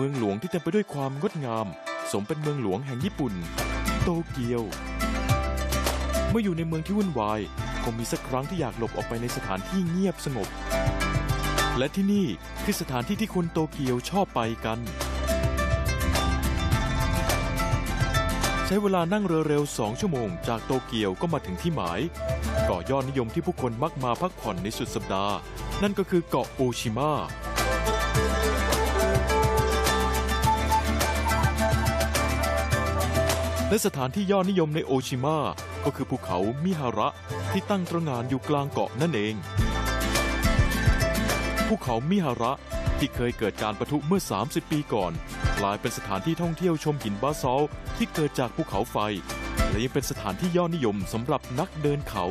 เมืองหลวงที่เต็มไปด้วยความงดงาม สมเป็นเมืองหลวงแห่งญี่ปุ่น โตเกียว เมื่ออยู่ในเมืองที่วุ่นวายคงมีสักครั้งที่อยากหลบออกไปในสถานที่เงียบสงบ และที่นี่คือสถานที่ที่คนโตเกียวชอบไปกัน ใช้เวลานั่งเรือเร็ว2ชั่วโมง จากโตเกียวก็มาถึงที่หมายเกาะยอดนิยมที่ผู้คนมักมาพักผ่อนในสุดสัปดาห์ นั่นก็คือเกาะโอชิมะ และสถานที่ยอดนิยมในโอชิมะก็คือภูเขามิฮาระที่ตั้งตระหง่านอยู่กลางเกาะนั่นเอง ภูเขามิฮาระที่เคยเกิดการประทุเมื่อ 30 ปีก่อน กลายเป็นสถานที่ท่องเที่ยวชมหินบาซอลที่เกิดจากภูเขาไฟ และยังเป็นสถานที่ยอดนิยมสำหรับนักเดินเขา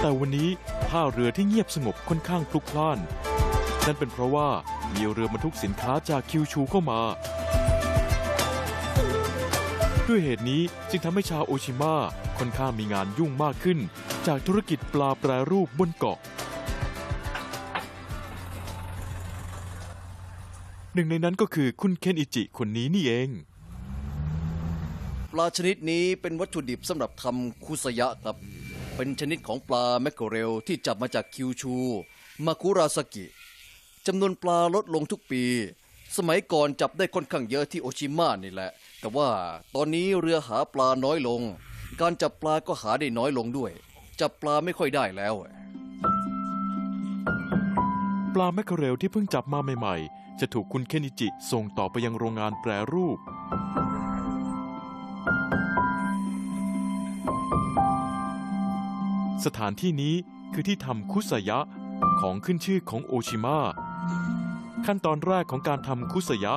แต่วันนี้ ท่าเรือที่เงียบสงบค่อนข้างพลุกพล่าน นั่นเป็นเพราะว่ามีเรือบรรทุกสินค้าจากคิวชูเข้ามา ด้วยเหตุนี้จึงทำให้ชาวโอชิมะค่อนข้างมีงานยุ่งมากขึ้น จากธุรกิจปลาแปรรูปบนเกาะหนึ่งในนั้นก็คือคุณเคนอิจิคนนี้นี่เอง ปลาชนิดนี้เป็นวัตถุดิบสำหรับทำคุสยะครับ เป็นชนิดของปลาแมคเคอเรลที่จับมาจากคิวชู มาคุราสกิจำนวนปลาลดลงทุกปี สมัยก่อนจับได้ค่อนข้างเยอะที่โอชิมะนี่แหละ แต่ว่าตอนนี้เรือหาปลาน้อยลง การจับปลาก็หาได้น้อยลงด้วย จับปลาไม่ค่อยได้แล้ว ปลาแมคเคเรลที่เพิ่งจับมาใหม่ ๆ จะถูกคุณเคนิจิส่งต่อไปยังโรงงานแปรรูป สถานที่นี้คือที่ทำคุสยะของขึ้นชื่อของโอชิมะขั้นตอนแรกของการทำคุสยะ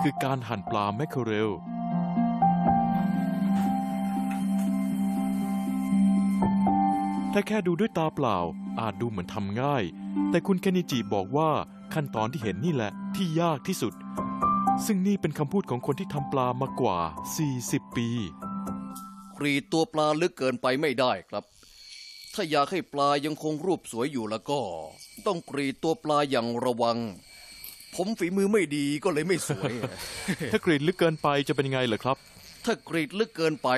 คือการหั่นปลาแมคเคอเรล ถ้าแค่ดูด้วยตาเปล่าอาจดูเหมือนทำง่าย แต่คุณเคนิจิบอกว่าขั้นตอนที่เห็นนี่แหละที่ยากที่สุด ซึ่งนี่เป็นคำพูดของคนที่ทำปลามากว่า 40 ปี กรีดตัวปลาลึกเกินไปไม่ได้ครับ ถ้าอยากให้ปลายังคงรูปสวยอยู่แล้วก็ ต้องกรีดตัวปลาอย่างระวัง ผมฝีมือไม่ดีก็เลยไม่สวย ถ้ากรีดลึกเกินไปจะเป็นยังไงเหรอครับ ถ้ากรีดลึกเกินไป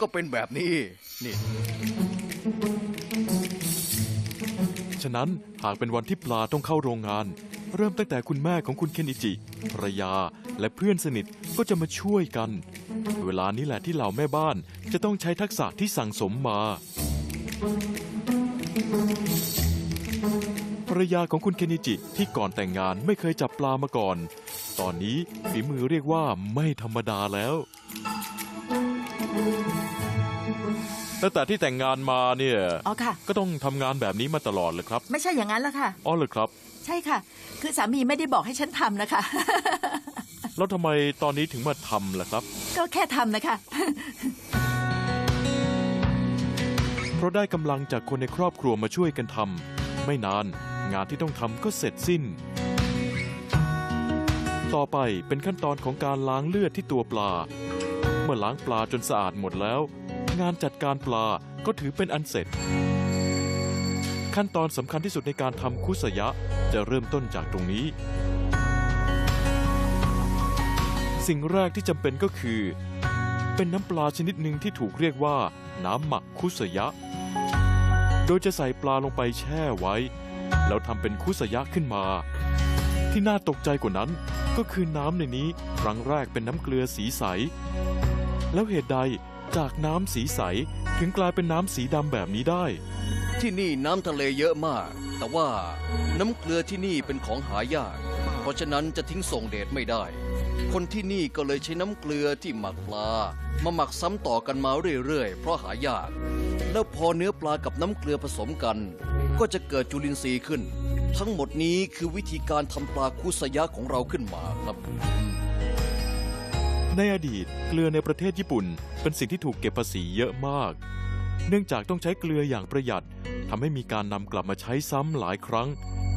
ก็เป็นแบบนี้ นี่ ฉะนั้นหากเป็นวันที่ปลาต้องเข้าโรงงาน เริ่มตั้งแต่คุณแม่ของคุณเคนอิจิภรรยาและเพื่อนสนิทก็จะมาช่วยกัน เวลานี้แหละที่เหล่าแม่บ้านจะต้องใช้ทักษะที่สั่งสมมา ภรรยาของคุณเคนอิจิที่ก่อนแต่งงานไม่เคยจับปลามาก่อน ตอนนี้ฝีมือเรียกว่าไม่ธรรมดาแล้วตั้งแต่ที่แต่งงานมาเนี่ยอ๋อค่ะ ก็ต้องทำงานแบบนี้มาตลอดเลยครับไม่ใช่อย่างนั้นละค่ะ อ๋อเลยครับ ใช่ค่ะ คือสามีไม่ได้บอกให้ฉันทำนะคะ แล้วทำไมตอนนี้ถึงมาทำล่ะครับ ก็แค่ทำนะคะ เพราะได้กำลังจากคนในครอบครัวมาช่วยกันทำไม่นานงานที่ต้องทำก็เสร็จสิ้น ต่อไปเป็นขั้นตอนของการล้างเลือดที่ตัวปลา เมื่อล้างปลาจนสะอาดหมดแล้ว งานจัดการปลาก็ถือเป็นอันเสร็จ ขั้นตอนสำคัญที่สุดในการทำคุสยะจะเริ่มต้นจากตรงนี้ สิ่งแรกที่จำเป็นก็คือ เป็นน้ำปลาชนิดหนึ่งที่ถูกเรียกว่า น้ำหมักคุสยะ โดยจะใส่ปลาลงไปแช่ไว้ แล้วทำเป็นคุสยะขึ้นมา ที่น่าตกใจกว่านั้นก็คือน้ำในนี้ครั้งแรกเป็นน้ำเกลือสีใส แล้วเหตุใดจากน้ำสีใสถึงกลายเป็นน้ำสีดำแบบนี้ได้ ที่นี่น้ำทะเลเยอะมาก แต่ว่าน้ำเกลือที่นี่เป็นของหายาก เพราะฉะนั้นจะทิ้งส่งเดชไม่ได้ คนที่นี่ก็เลยใช้น้ำเกลือที่หมักปลา มาหมักซ้ำต่อกันมาเรื่อยๆ เพราะหายาก แล้วพอเนื้อปลากับน้ำเกลือผสมกัน ก็จะเกิดจุลินทรีย์ขึ้น ทั้งหมดนี้คือวิธีการทำปลาคุสยะของเราขึ้นมาครับ ในอดีตเกลือในประเทศญี่ปุ่น เป็นสิ่งที่ถูกเก็บภาษีเยอะมาก เนื่องจากต้องใช้เกลืออย่างประหยัดทำให้มีการนำกลับมาใช้ซ้ำหลายครั้ง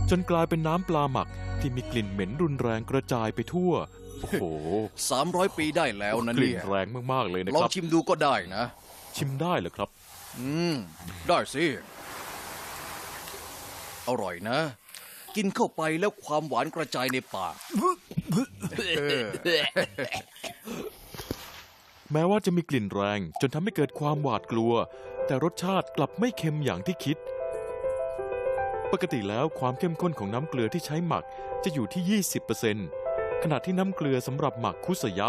จนกลายเป็นน้ำปลาหมักที่มีกลิ่นเหม็นรุนแรงกระจายไปทั่ว โอ้โห300ปีได้แล้วนะกลิ่นเนี่ยแรงมากๆเลยนะลอคงรับ ชิมดูก็ได้นะ ชิมได้เหรอครับ อืม ได้สิ อร่อยนะ กินเข้าไปแล้วความหวานกระจายในปากแม้ว่าจะมีกลิ่นแรง จนทำให้เกิดความหวาดกลัว แต่รสชาติกลับไม่เค็มอย่างที่คิด ปกติแล้วความเข้มข้นของน้ำเกลือที่ใช้หมักจะอยู่ที่ 20% ขณะที่น้ำเกลือสำหรับหมักคุสยะ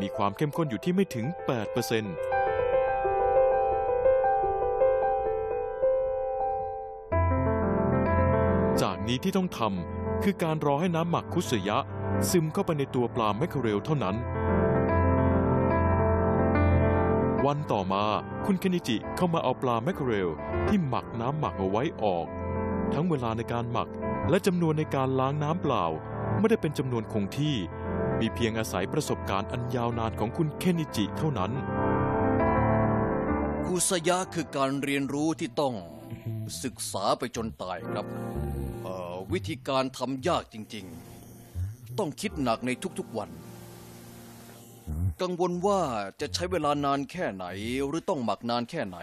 มีความเข้มข้นอยู่ที่ไม่ถึง 8%จากนี้ที่ต้องทำคือการรอให้น้ำหมักคุสยะ ซึมเข้าไปในตัวปลาแมคเคอเรลเท่านั้น วันต่อมาคุณเคนนิจิเข้ามาเอาปลาแมคเคอเรลที่หมักน้ำหมักเอาไว้ออก ทั้งเวลาในการหมักและจำนวนในการล้างน้ำเปล่า ไม่ได้เป็นจำนวนคงที่ มีเพียงอาศัยประสบการณ์อันยาวนานของคุณเคนนิจิเท่านั้น คุสยะคือการเรียนรู้ที่ต้องศึกษาไปจนตายครับออวิธีการทำยากจริง ๆ ต้องคิดหนักในทุกๆวัน กังวลว่าจะใช้เวลานานแค่ไหนหรือต้องหมักนานแค่ไหน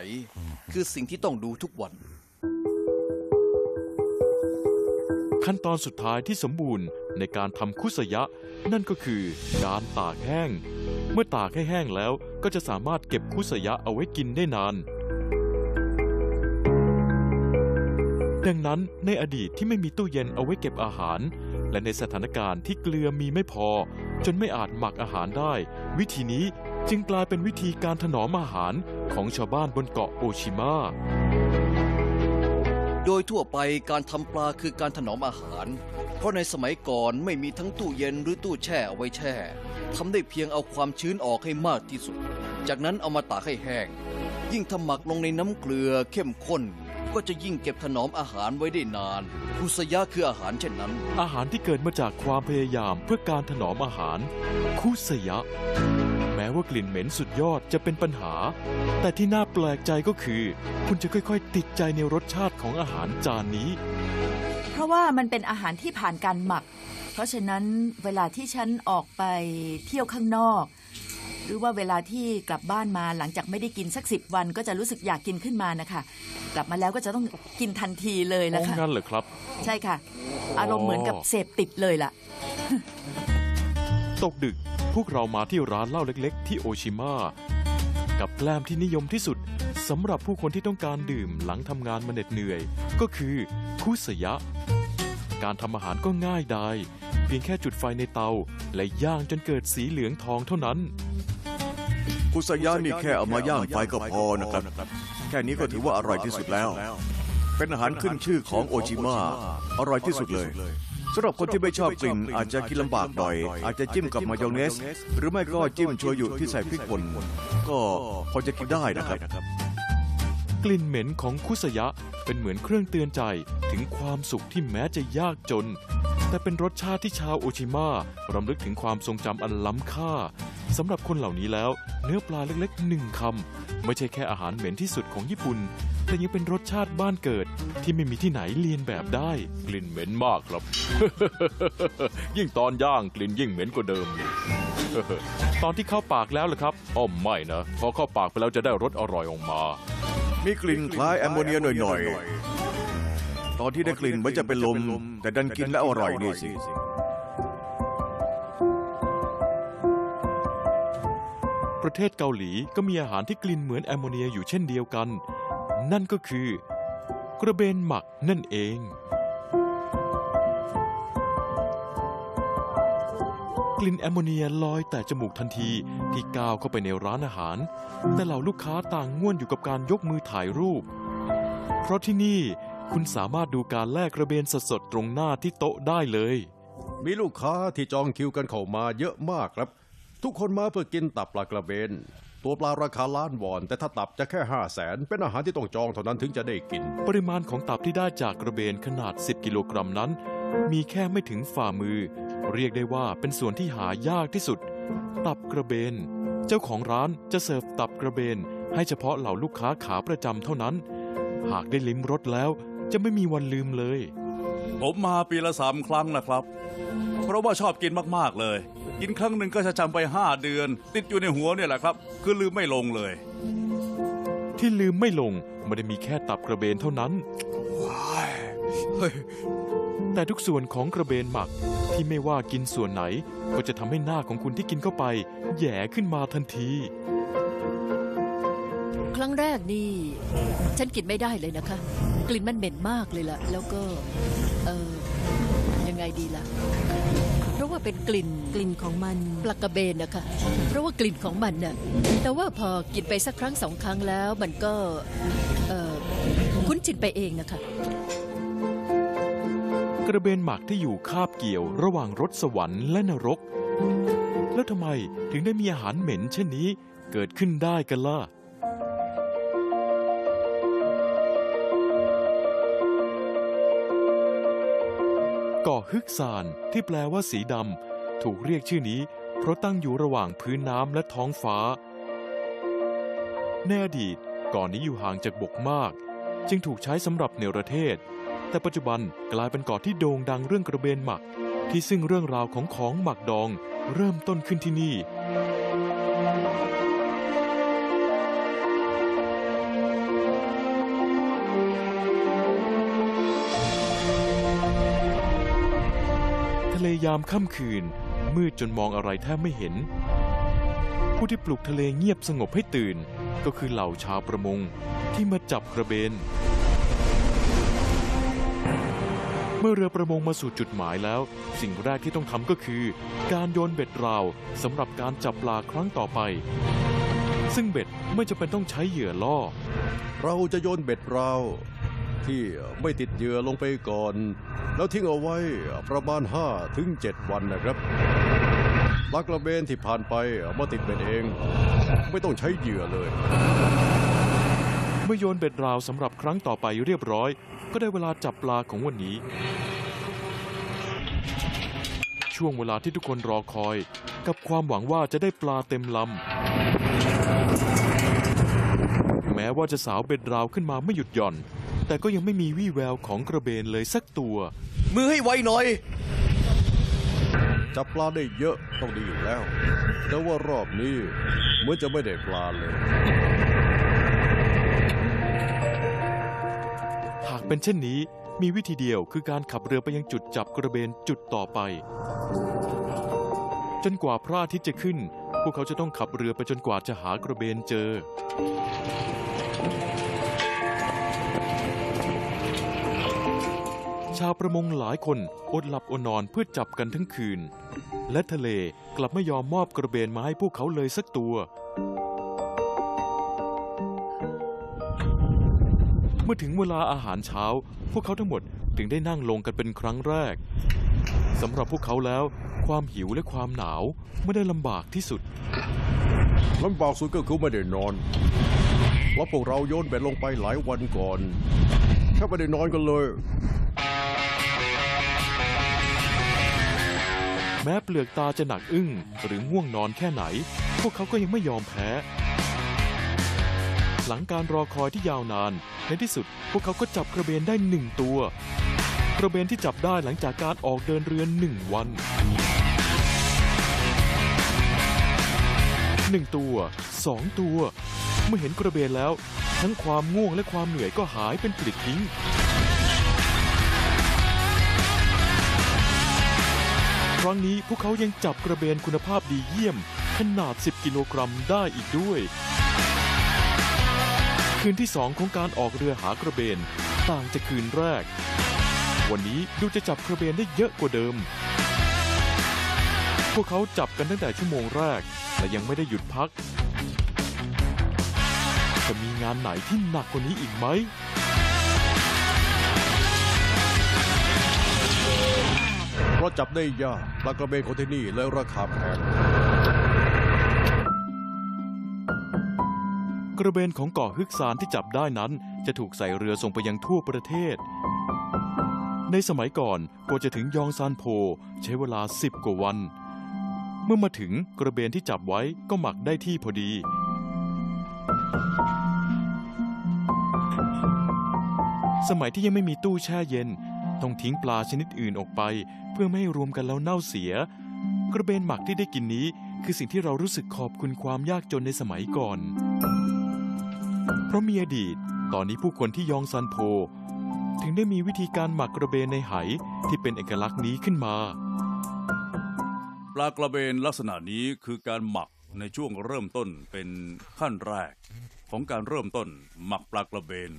คือสิ่งที่ต้องดูทุกวัน ขั้นตอนสุดท้ายที่สมบูรณ์ในการทำคุสยะ นั่นก็คือการตากแห้ง เมื่อตากให้แห้งแล้วก็จะสามารถเก็บคุสยะเอาไว้กินได้นาน ดังนั้นในอดีตที่ไม่มีตู้เย็นเอาไว้เก็บอาหาร และในสถานการณ์ที่เกลือมีไม่พอ จนไม่อาจหมักอาหารได้ วิธีนี้จึงกลายเป็นวิธีการถนอมอาหารของชาวบ้านบนเกาะโอชิมะ โดยทั่วไปการทำปลาคือการถนอมอาหาร เพราะในสมัยก่อนไม่มีทั้งตู้เย็นหรือตู้แช่เอาไว้แช่ทำได้เพียงเอาความชื้นออกให้มากที่สุด จากนั้นเอามาตากให้แห้ง ยิ่งทำหมักลงในน้ำเกลือเข้มข้น ก็จะยิ่งเก็บถนอมอาหารไว้ได้นานคุสยะคืออาหารเช่นนั้น อาหารที่เกิดมาจากความพยายามเพื่อการถนอมอาหาร คุสยะ ม้ว่ากลิ่นเหม็นสุดยอดจะเป็นปัญหา แต่ที่น่าแปลกใจก็คือ คุณจะค่อยๆ ติดใจในรสชาติของอาหารจานนี้ เพราะว่ามันเป็นอาหารที่ผ่านการหมัก เพราะฉะนั้นเวลาที่ฉันออกไปเที่ยวข้างนอก หรือว่าเวลาที่กลับบ้านมาหลังจากไม่ได้กินสักสิบวัน ก็จะรู้สึกอยากกินขึ้นมานะคะกลับมาแล้วก็จะต้องกินทันทีเลยโอ้ละค่ะงั้นเหรอครับ ใช่ค่ะ อารมณ์เหมือนกับเสพติดเลยล่ะ ตกดึก พวกเรามาที่ร้านเหล้าเล็กๆ ที่โอชิมะกับแกล้มที่นิยมที่สุดสำหรับผู้คนที่ต้องการดื่มหลังทำงานมาเหน็ดเหนื่อย ก็คือคุสยะ การทำอาหารก็ง่ายดายเพียงแค่จุดไฟในเตา และย่างจนเกิดสีเหลืองทองเท่านั้น คุสยะนี่แค่เอามาย่างไฟก็พอนะครับ แค่นี้ก็ถือว่าอร่อยที่สุดแล้ว เป็นอาหารขึ้นชื่อของโอจิมะอร่อยที่สุดเลย สำหรับคนที่ไม่ชอบกลิ่นอาจจะกินลำบากหน่อย อาจจะจิ้มกับมายองเนส หรือไม่ก็จิ้มโชยุที่ใส่พริกป่นก็พอจะกินได้นะครับ กลิ่นเหม็นของคุสยะเป็นเหมือนเครื่องเตือนใจถึงความสุขที่แม้จะยากจน แต่เป็นรสชาติที่ชาวโอชิมะรำลึกถึงความทรงจำอันล้ำค่าสำหรับคนเหล่านี้แล้ว เนื้อปลาเล็กๆหนึ่งคำไม่ใช่แค่อาหารเหม็นที่สุดของญี่ปุ่น แต่ยังเป็นรสชาติบ้านเกิด ที่ไม่มีที่ไหนเลียนแบบได้ กลิ่นเหม็นมากครับ ยิ่งตอนย่างกลิ่นยิ่งเหม็นกว่าเดิมตอนที่เข้าปากแล้วล่ะครับอ้อมไม่นะพอเข้าปากไปแล้วจะได้รสอร่อยออกมา มีกลิ่นคล้ายแอมโมเนียหน่อยๆ ตอนที่ได้กลิ่นเหมือนจะเป็นลม แต่ดันกินแล้วอร่อยนี่สิ ประเทศเกาหลีก็มีอาหารที่กลิ่นเหมือนแอมโมเนียอยู่เช่นเดียวกัน นั่นก็คือกระเบนหมักนั่นเอง กลิ่นแอมโมเนียลอยแต่จมูกทันทีที่ก้าวเข้าไปในร้านอาหาร แต่เหล่าลูกค้าต่างง่วนอยู่กับการยกมือถ่ายรูป เพราะที่นี่ คุณสามารถดูการแลกกระเบนสดๆตรงหน้าที่โต๊ะได้เลย มีลูกค้าที่จองคิวกันเข้ามาเยอะมากครับ ทุกคนมาเพื่อกินตับปลากระเบน ตัวปลาราคาล้านวอน แต่ถ้าตับจะแค่ห้าแสนเป็นอาหารที่ต้องจองเท่านั้นถึงจะได้กิน ปริมาณของตับที่ได้จากกระเบนขนาด 10 กิโลกรัมนั้น มีแค่ไม่ถึงฝ่ามือ เรียกได้ว่าเป็นส่วนที่หายากที่สุด ตับกระเบน เจ้าของร้านจะเสิร์ฟตับกระเบน ให้เฉพาะเหล่าลูกค้าขาประจำเท่านั้น หากได้ลิ้มรสแล้ว จะไม่มีวันลืมเลย ผมมาปีละสามครั้งนะครับ เพราะว่าชอบกินมากๆเลย กินครั้งหนึ่งก็จะจำไปห้าเดือน ติดอยู่ในหัวเนี่ยแหละครับ คือลืมไม่ลงเลย ที่ลืมไม่ลงไม่ได้มีแค่ตับกระเบนเท่านั้นเฮ้ยแต่ทุกส่วนของกระเบนหมักที่ไม่ว่ากินส่วนไหน ก็จะทำให้หน้าของคุณที่กินเข้าไป แหย่ขึ้นมาทันที ครั้งแรกนี่ ฉันกินไม่ได้เลยนะคะ กลิ่นมันเหม็นมากเลยล่ะ แล้วก็ เออยังไงดีล่ะ เพราะว่าเป็นกลิ่นกลิ่นของมันปลากระเบนนะคะ เพราะว่ากลิ่นของมันน่ะ แต่ว่าพอกินไปสักครั้งสองครั้งแล้ว มันก็ เออคุ้นชินไปเองนะคะ กระเบนหมักที่อยู่คาบเกี่ยวระหว่างรถสวรรค์และนรก แล้วทำไมถึงได้มีอาหารเหม็นเช่นนี้เกิดขึ้นได้กันล่ะ เกาะฮึกซานที่แปลว่าสีดำถูกเรียกชื่อนี้ เพราะตั้งอยู่ระหว่างพื้นน้ำและท้องฟ้า ในอดีตเก่อนนี้อยู่ห่างจากบกมาก จึงถูกใช้สำหรับเนรเทศ แต่ปัจจุบันกลายเป็นเกาะที่โด่งดังเรื่องกระเบนหมัก ที่ซึ่งเรื่องราวของของหมักดอง เริ่มต้นขึ้นที่นี่ เลยามค่ำคืน มืดจนมองอะไรแทบไม่เห็น ผู้ที่ปลุกทะเลเงียบสงบให้ตื่น ก็คือเหล่าชาวประมงที่มาจับกระเบน เมื่อเรือประมงมาสู่จุดหมายแล้ว สิ่งแรกที่ต้องทำก็คือ การโยนเบ็ดราวสำหรับการจับปลาครั้งต่อไป ซึ่งเบ็ดไม่จำเป็นต้องใช้เหยื่อล่อ เราจะโยนเบ็ดเราที่ไม่ติดเหยื่อลงไปก่อน แล้วทิ้งเอาไว้ประมาณ 5 ถึง 7 วันนะครับปลากระเบนที่ผ่านไปมาติดเบ็ดเอง ไม่ต้องใช้เหยื่อเลย เมื่อโยนเบ็ดราวสำหรับครั้งต่อไปเรียบร้อย ก็ได้เวลาจับปลาของวันนี้ ช่วงเวลาที่ทุกคนรอคอย กับความหวังว่าจะได้ปลาเต็มลำแม้ว่าจะสาวเบ็ดราวขึ้นมาไม่หยุดหย่อน แต่ก็ยังไม่มีวี่แววของกระเบนเลยสักตัว มือให้ไวหน่อย จับปลาได้เยอะต้องดีอยู่แล้ว แต่ว่ารอบนี้เหมือนจะไม่ได้ปลาเลย หากเป็นเช่นนี้มีวิธีเดียวคือการขับเรือไปยังจุดจับกระเบนจุดต่อไป จนกว่าพระอาทิตย์จะขึ้น พวกเขาจะต้องขับเรือไปจนกว่าจะหากระเบนเจอ ชาวประมงหลายคนอดหลับอดนอนเพื่อจับกันทั้งคืน และทะเลกลับไม่ยอมมอบกระเบนมาให้พวกเขาเลยสักตัว เมื่อถึงเวลาอาหารเช้า พวกเขาทั้งหมดถึงได้นั่งลงกันเป็นครั้งแรกสำหรับพวกเขาแล้ว ความหิวและความหนาวไม่ได้ลำบากที่สุดลำบากสุดก็คือไม่ได้นอนเพราะพวกเราโยนเบ็ดลงไปหลายวันก่อนแค่ไม่ได้นอนกันเลย แม้เปลือกตาจะหนักอึ้งหรือง่วงนอนแค่ไหน พวกเขาก็ยังไม่ยอมแพ้ หลังการรอคอยที่ยาวนาน ในที่สุดพวกเขาก็จับกระเบนได้หนึ่งตัว กระเบนที่จับได้หลังจากการออกเดินเรือหนึ่งวันหนึ่งตัวสองตัว เมื่อเห็นกระเบนแล้ว ทั้งความง่วงและความเหนื่อยก็หายเป็นปลิดทิ้ง ครั้งนี้พวกเขายังจับกระเบนคุณภาพดีเยี่ยม ขนาด 10 กิโลกรัมได้อีกด้วย คืนที่สองของการออกเรือหากระเบน ต่างจากคืนแรก วันนี้ดูจะจับกระเบนได้เยอะกว่าเดิม พวกเขาจับกันตั้งแต่ชั่วโมงแรก และยังไม่ได้หยุดพัก จะมีงานไหนที่หนักกว่านี้อีกไหม ราะจับได้ยากปลากระเบนของที่นี่เลยราคาแพงกระเบนของเกาะฮึกซานที่จับได้นั้นจะถูกใส่เรือส่งไปยังทั่วประเทศ ในสมัยก่อนกว่าจะถึงยองซานโพ ใช้เวลา10กว่าวัน เมื่อมาถึงกระเบนที่จับไว้ก็หมักได้ที่พอดี สมัยที่ยังไม่มีตู้แช่เย็น ต้องทิ้งปลาชนิดอื่นออกไป เพื่อไม่ให้รวมกันแล้วเน่าเสีย กระเบนหมักที่ได้กินนี้ คือสิ่งที่เรารู้สึกขอบคุณความยากจนในสมัยก่อน เพราะมีอดีต ตอนนี้ผู้คนที่ยองซันโพ ถึงได้มีวิธีการหมักกระเบนในไหที่เป็นเอกลักษณ์นี้ขึ้นมา ปลากระเบนลักษณะนี้คือการหมักในช่วงเริ่มต้นเป็นขั้นแรก ของการเริ่มต้นหมักปลากระเบน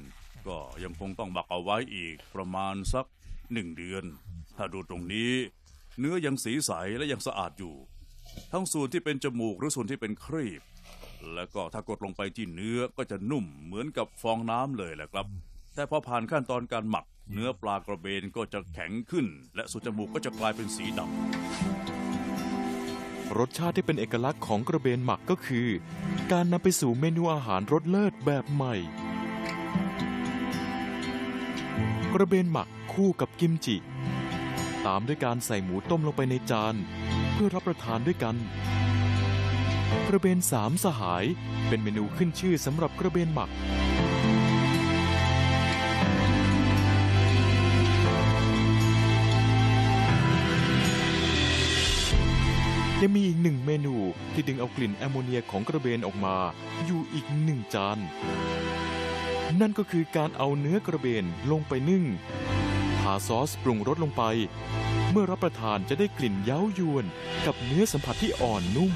ก็ยังคงต้องหมักเอาไว้อีกประมาณสัก หนึ่งเดือน ถ้าดูตรงนี้ เนื้อยังสีใสและยังสะอาดอยู่ ทั้งส่วนที่เป็นจมูกหรือส่วนที่เป็นครีบ แล้วก็ถ้ากดลงไปที่เนื้อก็จะนุ่มเหมือนกับฟองน้ำเลยแหละครับ แต่พอผ่านขั้นตอนการหมัก เนื้อปลากระเบนก็จะแข็งขึ้น และส่วนจมูกก็จะกลายเป็นสีดำรสชาติที่เป็นเอกลักษณ์ของกระเบนหมักก็คือ การนำไปสู่เมนูอาหารรสเลิศแบบใหม่ กระเบนหมักคู่กับกิมจิ ตามด้วยการใส่หมูต้มลงไปในจาน เพื่อรับประทานด้วยกัน กระเบนสามสหายเป็นเมนูขึ้นชื่อสำหรับกระเบนหมักยังมีอีกหนึ่งเมนูที่ดึงเอากลิ่นแอมโมเนียของกระเบนออกมา อยู่อีกหนึ่งจาน นั่นก็คือการเอาเนื้อกระเบนลงไปนึ่งทาซอสปรุงรสลงไป เมื่อรับประทานจะได้กลิ่นเย้ายวน กับเนื้อสัมผัสที่อ่อนนุ่ม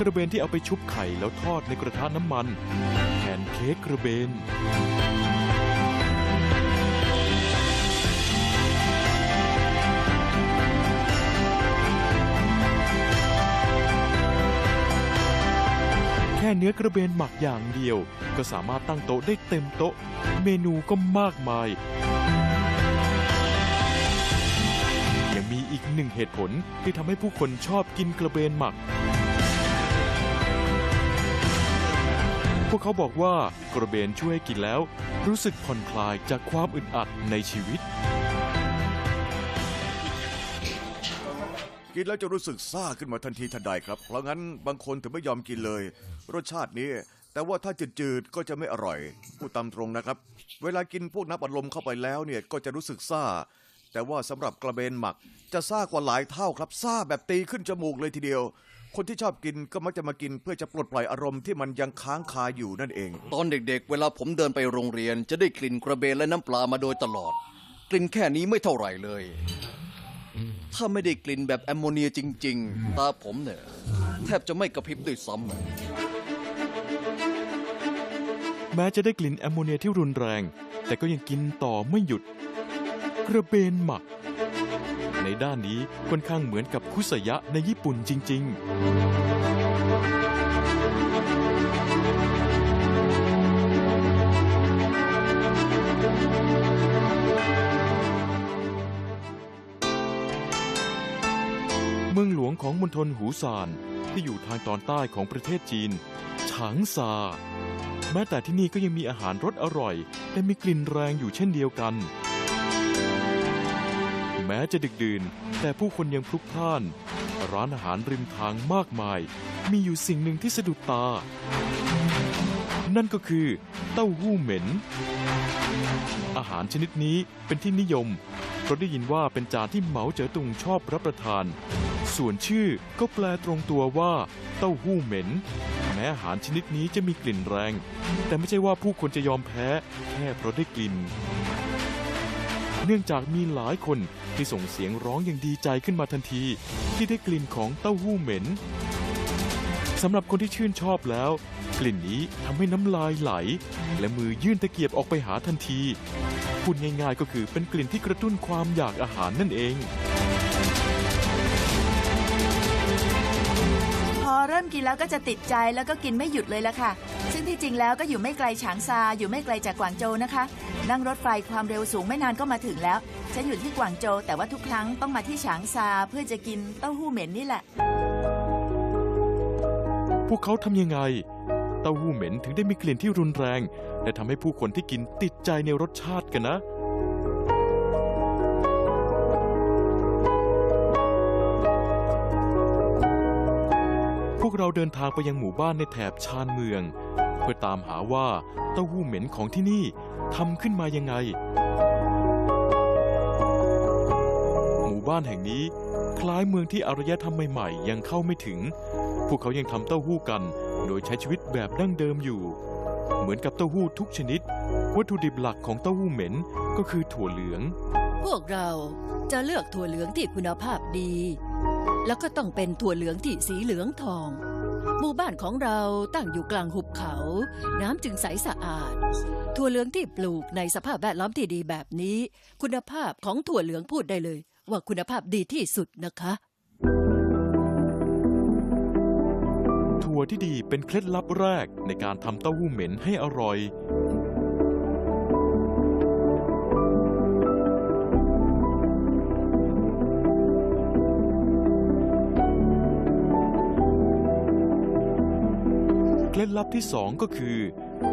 กระเบนที่เอาไปชุบไข่แล้วทอดในกระทะน้ำมันแทนเค้กกระเบน เนื้อกระเบนหมักอย่างเดียว ก็สามารถตั้งโต๊ะได้เต็มโต๊ะ เมนูก็มากมาย ยังมีอีกหนึ่งเหตุผลที่ทำให้ผู้คนชอบกินกระเบนหมัก พวกเขาบอกว่ากระเบนช่วยกินแล้ว รู้สึกผ่อนคลายจากความอึดอัดในชีวิต กินแล้วจะรู้สึกซ่าขึ้นมาทันทีทันใดครับ เพราะงั้นบางคนถึงไม่ยอมกินเลย รสชาตินี้ แต่ว่าถ้าจืดๆก็จะไม่อร่อยพูดตามตรงนะครับ เวลากินพวกน้ำอัดลมเข้าไปแล้วเนี่ยก็จะรู้สึกซ่า แต่ว่าสำหรับกระเบนหมักจะซ่ากว่าหลายเท่าครับซ่าแบบตีขึ้นจมูกเลยทีเดียว คนที่ชอบกินก็มักจะมากินเพื่อจะปลดปล่อยอารมณ์ที่มันยังค้างคาอยู่นั่นเอง ตอนเด็กๆ เวลาผมเดินไปโรงเรียน จะได้กลิ่นกระเบนและน้ำปลามาโดยตลอด กลิ่นแค่นี้ไม่เท่าไหร่เลย ถ้าไม่ได้กลิ่นแบบแอมโมเนียจริง ๆ ตาผมเนี่ย แทบจะไม่กระพริบด้วยซ้ำอะแม้จะได้กลิ่นแอมโมเนียที่รุนแรง แต่ก็ยังกินต่อไม่หยุด กระเบนหมัก ในด้านนี้ค่อนข้างเหมือนกับคุสยะในญี่ปุ่นจริง ๆ วงของมณฑลหูซานที่อยู่ทางตอนใต้ของประเทศจีน ฉางซา แม้แต่ที่นี่ก็ยังมีอาหารรสอร่อย และมีกลิ่นแรงอยู่เช่นเดียวกัน แม้จะดึกดื่น แต่ผู้คนยังพลุกพล่าน ร้านอาหารริมทางมากมาย มีอยู่สิ่งหนึ่งที่สะดุดตา นั่นก็คือ เต้าหู้เหม็น อาหารชนิดนี้เป็นที่นิยมเพราะได้ยินว่าเป็นจานที่เหมาเจ๋อตุงชอบรับประทาน ส่วนชื่อก็แปลตรงตัวว่าเต้าหู้เหม็น แม้อาหารชนิดนี้จะมีกลิ่นแรง แต่ไม่ใช่ว่าผู้คนจะยอมแพ้แค่เพราะได้กลิ่น เนื่องจากมีหลายคนที่ส่งเสียงร้องอย่างดีใจขึ้นมาทันที ที่ได้กลิ่นของเต้าหู้เหม็นสำหรับคนที่ชื่นชอบแล้ว กลิ่นนี้ทำให้น้ำลายไหล และมือยื่นตะเกียบออกไปหาทันทีพูดง่ายๆก็คือเป็นกลิ่นที่กระตุ้นความอยากอาหารนั่นเอง พอเริ่มกินแล้วก็จะติดใจแล้วก็กินไม่หยุดเลยละค่ะ ซึ่งที่จริงแล้วก็อยู่ไม่ไกลฉางซาอยู่ไม่ไกลจากกวางโจวนะคะ นั่งรถไฟความเร็วสูงไม่นานก็มาถึงแล้วฉันอยู่ที่กวางโจวแต่ว่าทุกครั้งต้องมาที่ฉางซาเพื่อจะกินเต้าหู้เหม็นนี่แหละ พวกเขาทำยังไง เต้าหู้เหม็นถึงได้มีกลิ่นที่รุนแรง และทำให้ผู้คนที่กินติดใจในรสชาติกันนะ เราเดินทางไปยังหมู่บ้านในแถบชานเมือง เพื่อตามหาว่าเต้าหู้เหม็นของที่นี่ทำขึ้นมายังไง หมู่บ้านแห่งนี้คล้ายเมืองที่อารยธรรมใหม่ๆ ยังเข้าไม่ถึง พวกเขายังทำเต้าหู้กัน โดยใช้ชีวิตแบบดั้งเดิมอยู่ เหมือนกับเต้าหู้ทุกชนิด วัตถุดิบหลักของเต้าหู้เหม็นก็คือถั่วเหลือง พวกเราจะเลือกถั่วเหลืองที่คุณภาพดี แล้วก็ต้องเป็นถั่วเหลืองที่สีเหลืองทอง หมู่บ้านของเราตั้งอยู่กลางหุบเขา น้ำจึงใสสะอาด ถั่วเหลืองที่ปลูกในสภาพแวดล้อมที่ดีแบบนี้ คุณภาพของถั่วเหลืองพูดได้เลย ว่าคุณภาพดีที่สุดนะคะ ถั่วที่ดีเป็นเคล็ดลับแรกในการทำเต้าหู้เหม็นให้อร่อย เคล็ดลับที่สองก็คือ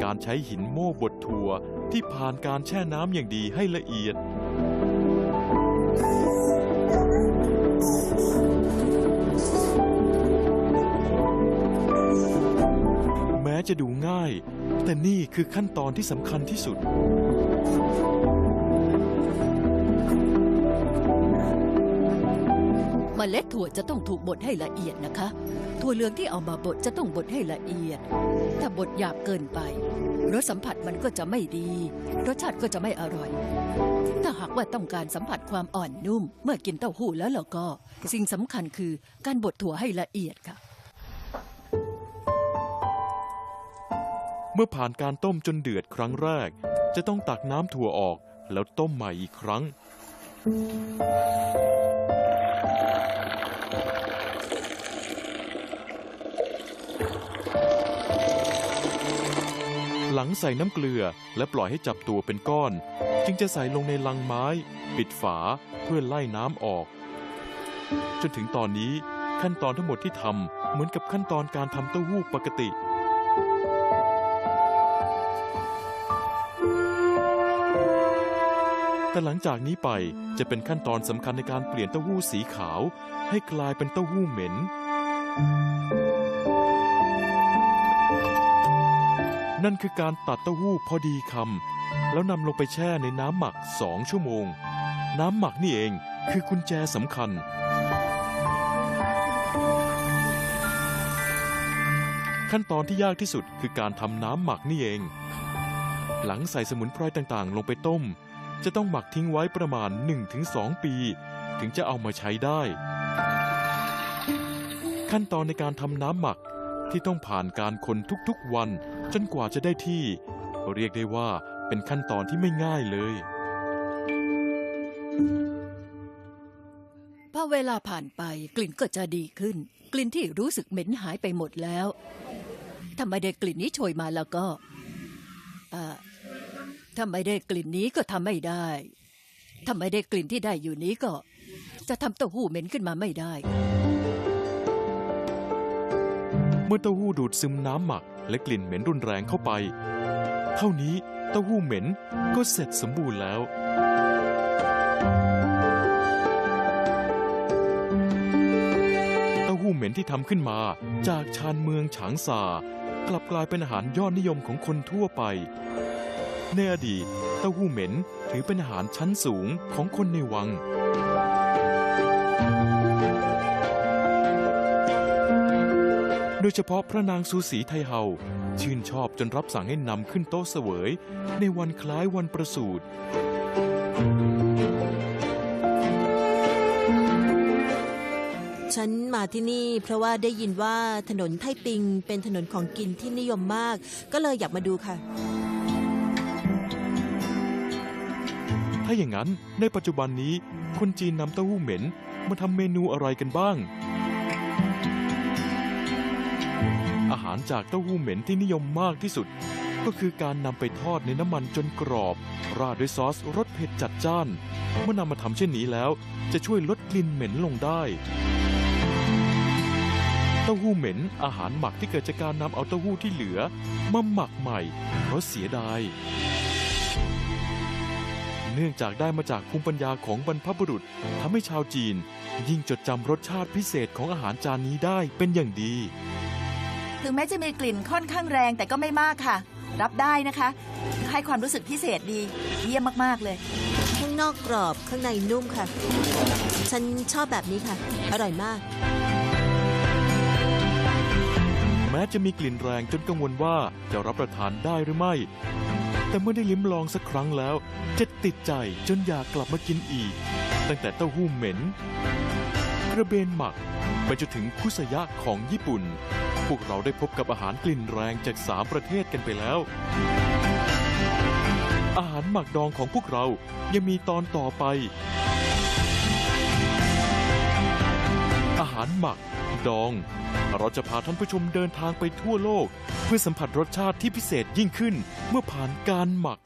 การใช้หินโม่บดถั่วที่ผ่านการแช่น้ำอย่างดีให้ละเอียด แม้จะดูง่าย แต่นี่คือขั้นตอนที่สำคัญที่สุด เมล็ดถั่วจะต้องถูกบดให้ละเอียดนะคะ ถั่วเหลืองที่เอามาบดจะต้องบดให้ละเอียด ถ้าบดหยาบเกินไปรสสัมผัสมันก็จะไม่ดี รสชาติก็จะไม่อร่อย ถ้าหากว่าต้องการสัมผัสความอ่อนนุ่ม เมื่อกินเต้าหู้แล้วเราก็ สิ่งสำคัญคือการบดถั่วให้ละเอียดค่ะ เมื่อผ่านการต้มจนเดือดครั้งแรก จะต้องตักน้ำถั่วออกแล้วต้มใหม่อีกครั้ง ลังใส่น้ำเกลือและปล่อยให้จับตัวเป็นก้อน จึงจะใส่ลงในลังไม้ ปิดฝาเพื่อไล่น้ำออก จนถึงตอนนี้ขั้นตอนทั้งหมดที่ทำเหมือนกับขั้นตอนการทำเต้าหู้ปกติ แต่หลังจากนี้ไปจะเป็นขั้นตอนสำคัญในการเปลี่ยนเต้าหู้สีขาว ให้กลายเป็นเต้าหู้เหม็น นั่นคือการตัดเต้าหู้พอดีคำแล้วนำลงไปแช่ในน้ำหมักสองชั่วโมง น้ำหมักนี่เองคือกุญแจสำคัญ ขั้นตอนที่ยากที่สุดคือการทำน้ำหมักนี่เอง หลังใส่สมุนไพรต่างๆ ลงไปต้ม จะต้องหมักทิ้งไว้ประมาณ 1-2 ปี ถึงจะเอามาใช้ได้ ขั้นตอนในการทำน้ำหมักที่ต้องผ่านการคนทุกๆวัน จนกว่าจะได้ที่ เรียกได้ว่าเป็นขั้นตอนที่ไม่ง่ายเลย พอเวลาผ่านไปกลิ่นก็จะดีขึ้น กลิ่นที่รู้สึกเหม็นหายไปหมดแล้วถ้าไม่ได้กลิ่นนี้โชยมาแล้วก็อ่าถ้าไม่ได้กลิ่นนี้ก็ทำไม่ได้ถ้าไม่ได้กลิ่นที่ได้อยู่นี้ก็ จะทำเต้าหู้เหม็นขึ้นมาไม่ได้ เมื่อเต้าหู้ดูดซึมน้ำหมัก และกลิ่นเหม็นรุนแรงเข้าไป เท่านี้เต้าหู้เหม็นก็เสร็จสมบูรณ์แล้ว เต้าหู้เหม็นที่ทำขึ้นมาจากชานเมืองฉางซากลับกลายเป็นอาหารยอดนิยมของคนทั่วไป ในอดีตเต้าหู้เหม็นถือเป็นอาหารชั้นสูงของคนในวัง ยเฉพาะพระนางซูสีไทเฮาชื่นชอบจนรับสั่งให้นำขึ้นโต๊ะเสวย ในวันคล้ายวันประสูติฉันมาที่นี่เพราะว่าได้ยินว่าถนนไทปิงเป็นถนนของกินที่นิยมมาก ก็เลยอยากมาดูค่ะ ถ้าอย่างนั้นในปัจจุบันนี้คนจีนนำเต้าหู้เหม็นมาทำเมนูอะไรกันบ้างาหารจากเต้าหู้เหม็นที่นิยมมากที่สุด ก็คือการนำไปทอดในน้ำมันจนกรอบ ราดด้วยซอสรสเผ็ดจัดจ้าน เมื่อนำมาทำเช่นนี้แล้ว จะช่วยลดกลิ่นเหม็นลงได้เต้าหู้เหม็นอาหารหมักที่เกิดจากการนำเอาเต้าหู้ที่เหลือมาหมักใหม่เพราะเสียดาย เนื่องจากได้มาจากภูมิปัญญาของบรรพบุรุษทำให้ชาวจีน ยิ่งจดจำรสชาติพิเศษของอาหารจานนี้ได้เป็นอย่างดี ถึงแม้จะมีกลิ่นค่อนข้างแรงแต่ก็ไม่มากค่ะ รับได้นะคะ ให้ความรู้สึกพิเศษดี เยี่ยมมากๆเลย ข้างนอกกรอบข้างในนุ่มค่ะ ฉันชอบแบบนี้ค่ะ อร่อยมาก แม้จะมีกลิ่นแรงจนกังวลว่าจะรับประทานได้หรือไม่ แต่เมื่อได้ลิ้มลองสักครั้งแล้ว จะติดใจจนอยากกลับมากินอีก ตั้งแต่เต้าหู้เหม็น กระเบนหมัก ไปจนถึงคุสยะของญี่ปุ่น พวกเราได้พบกับอาหารกลิ่นแรงจากสามประเทศกันไปแล้ว อาหารหมักดองของพวกเรายังมีตอนต่อไป อาหารหมักดอง เราจะพาท่านผู้ชมเดินทางไปทั่วโลก เพื่อสัมผัสรสชาติที่พิเศษยิ่งขึ้น เมื่อผ่านการหมัก